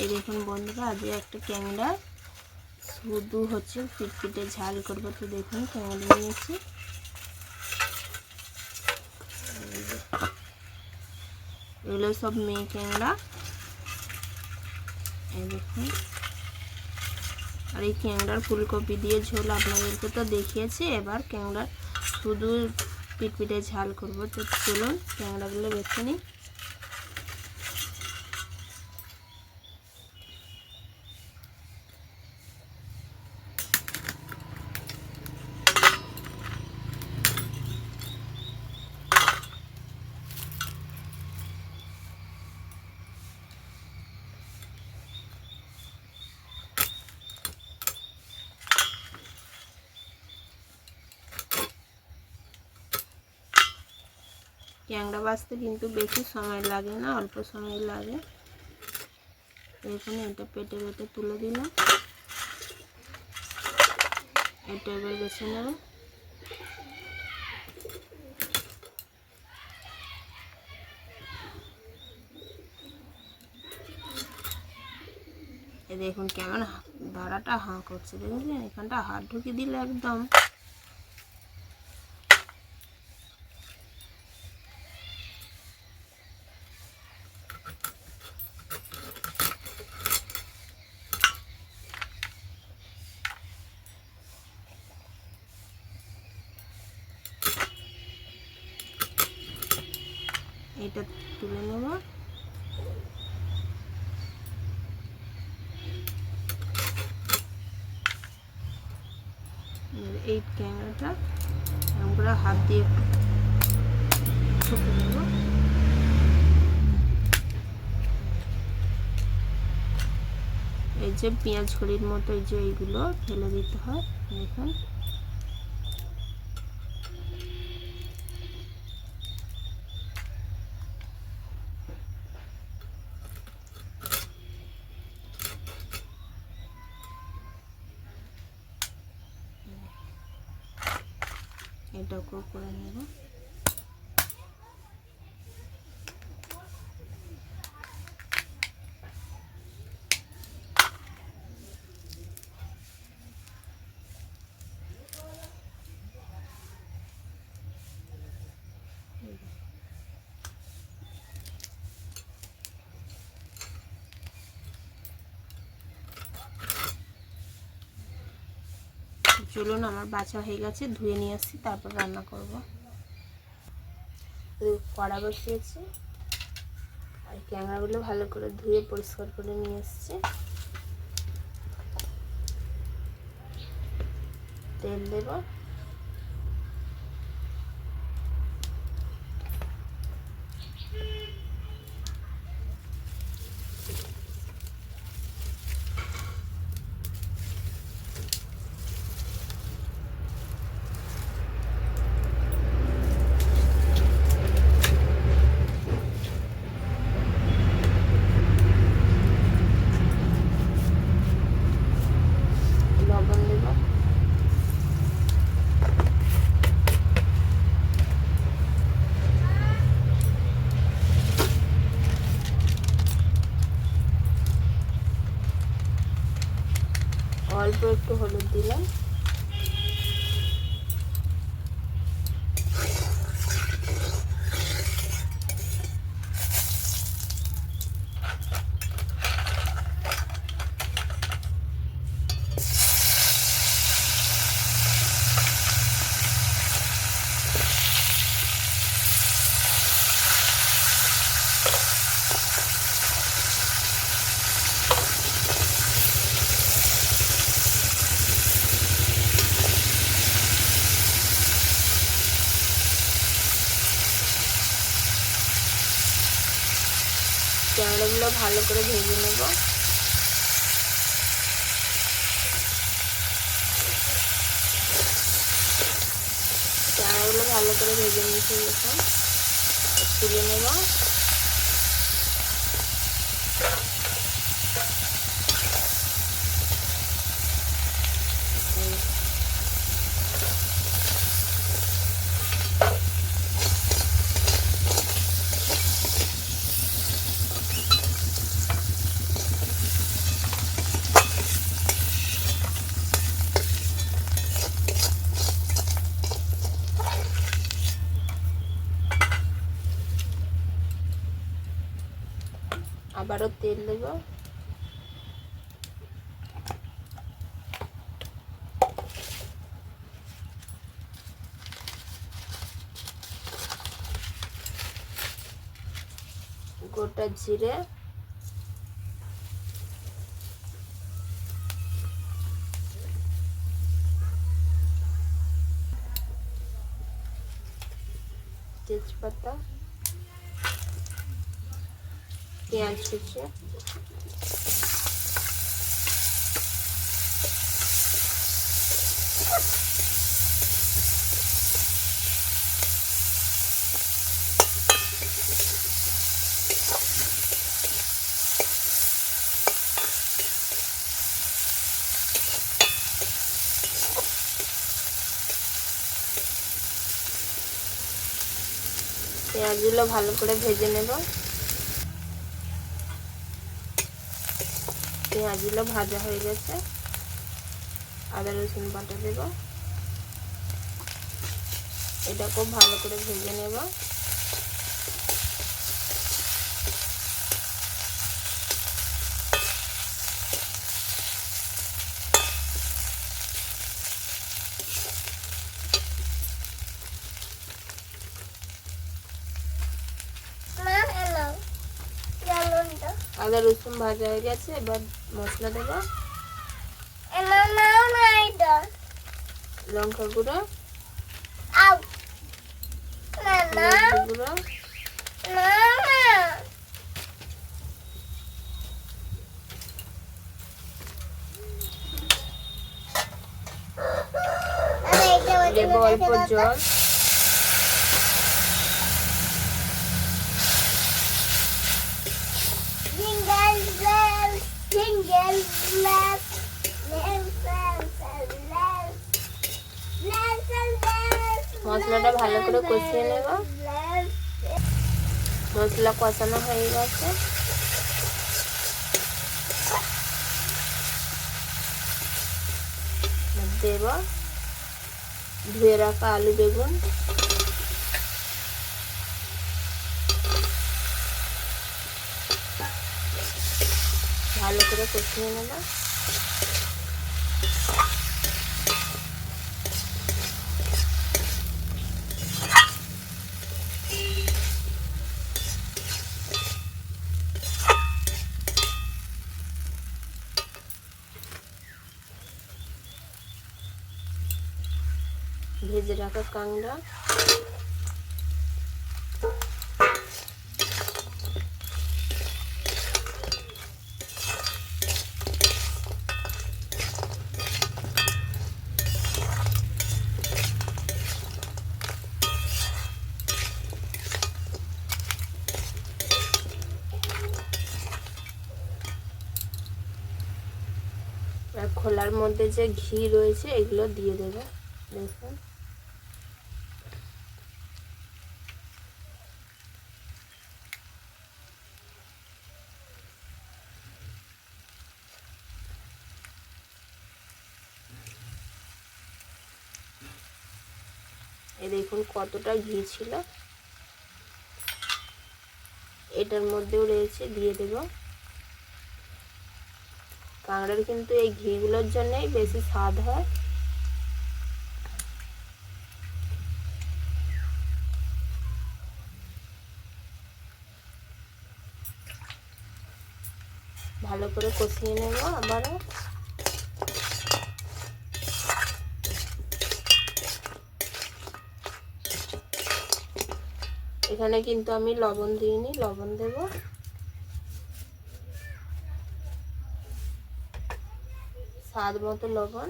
এই দেখুন বন্ধুরা, আজকে একটা ক্যাংড়া শুধু হচ্ছে পিটপিটে ঝাল করব, তো দেখুন ক্যাংড়া নিয়েছি এগুলো সব মেয়ে ক্যাংড়া এই দেখুন। আর এই ক্যাংড়ার ফুলকপি দিয়ে ঝোল আপনাদেরকে তো দেখিয়েছি, এবার ক্যাংড়ার শুধু পিটপিটে ঝাল করব। তো চলুন ক্যাংড়াগুলো বেছে নিই। ক্যাংড়া বাছতে কিন্তু বেশি সময় লাগে না, অল্প সময় লাগে। এখানে এটা পেটে পেটে তুলে দিলাম। এটা এবার বেছে নেব। দেখুন কেমন দাঁড়াটা হাঁ করছে, দেখেছেন? এখানটা হাত ঢুকিয়ে দিলে একদম এটা তুলে নেব। এই ক্যামেরাটা আমরা হাত দিয়ে ঠুকে নেব। এই যে পেঁয়াজ খড়ির মতো এই যে এইগুলো ফেলে দিতে হয়, দেখুন। এটাকেও করে নেব। চলুন আমার বাছা হয়ে গেছে, ধুয়ে নিয়ে আসছি, তারপর রান্না করব। কড়া বসিয়েছি, আর ক্যামেরাগুলো ভালো করে ধুয়ে পরিষ্কার করে নিয়ে এসছি। তেল দেব লবণ দেব একটু হলুদ দিলাম। ক্যামেরাগুলো ভালো করে ভেজে নেব। ক্যামেরাগুলো ভালো করে ভেজে নিয়েছি এখন তুলে নেব এই আবারও তেল দেব। গোটা জিরে। তেজপাতা। পেঁয়াজ কুচি। পেঁয়াজগুলো ভালো করে ভেজে নেব। পেঁয়াজগুলো ভাজা হয়ে গেছে। আদা রসুন বাটা দেব। খুব ভালো করে ভেজে নেব। আদা রসুন ভাজা হয়ে গেছে এবার মশলা দেবো। লঙ্কা গুঁড়ো। গুঁড়ো। দেবো অল্প জল। মশলাটা ভালো করে কষিয়ে নেব। মশলা কষানো হয়ে গেছে। দেব। ধুয়ে রাখা আলু বেগুন। ভালো করে কষিয়ে নেব। ভেজে রাখা কাংড়া। আর খোলার মধ্যে যে ঘি রয়েছে, এগুলো দিয়ে দেবে। দেখুন। এই দেখুন কতটা ঘি ছিল। এটার মধ্যেও রয়েছে, দিয়ে দেব। কাঁকড়ার কিন্তু এই ঘিগুলোর জন্যই বেশি স্বাদ হয়। ভালো করে কষিয়ে নেব আবারও। এখানে কিন্তু আমি লবণ দিইনি, লবণ দেব। স্বাদ মতো লবণ।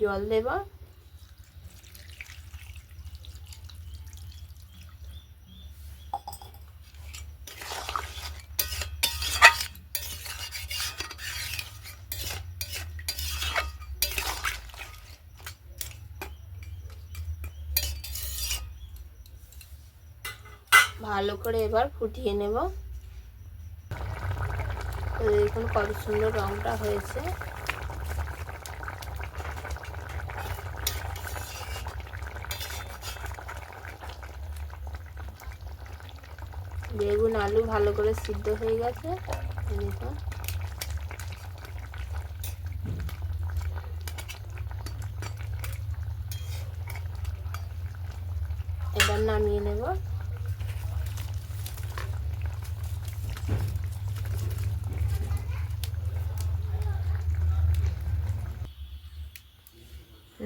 জল দেবা। করে এবার ফুটিয়ে নেব। দেখুন কত সুন্দর রংটা হয়েছে। বেগুন, আলু ভালো করে সিদ্ধ হয়ে গেছে। এবার নামিয়ে নেব।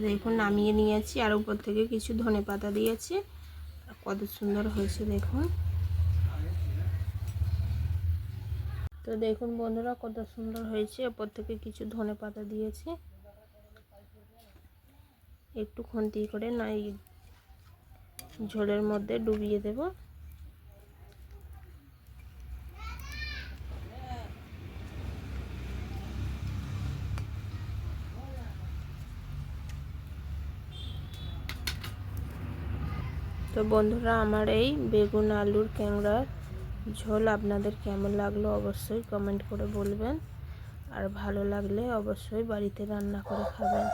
দেখুন, নামিয়ে নিয়েছি আর উপর থেকে কিছু ধনে পাতা দিয়েছি। কত সুন্দর হয়েছে, দেখুন। তো দেখুন বন্ধুরা, কত সুন্দর হয়েছে। ওপর থেকে কিছু ধনে পাতা দিয়েছি। একটু খুন্তি করে নাই, ঝোলের মধ্যে ডুবিয়ে দেব। তো বন্ধুরা, আমার এই বেগুন আলুর ক্যাংড়ার ঝোল আপনাদের কেমন লাগল অবশ্যই কমেন্ট করে বলবেন। আর ভালো লাগলে অবশ্যই বাড়িতে রান্না করে খাবেন।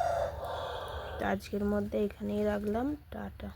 তো আজকের মধ্যে এখানেই রাখলাম। টাটা।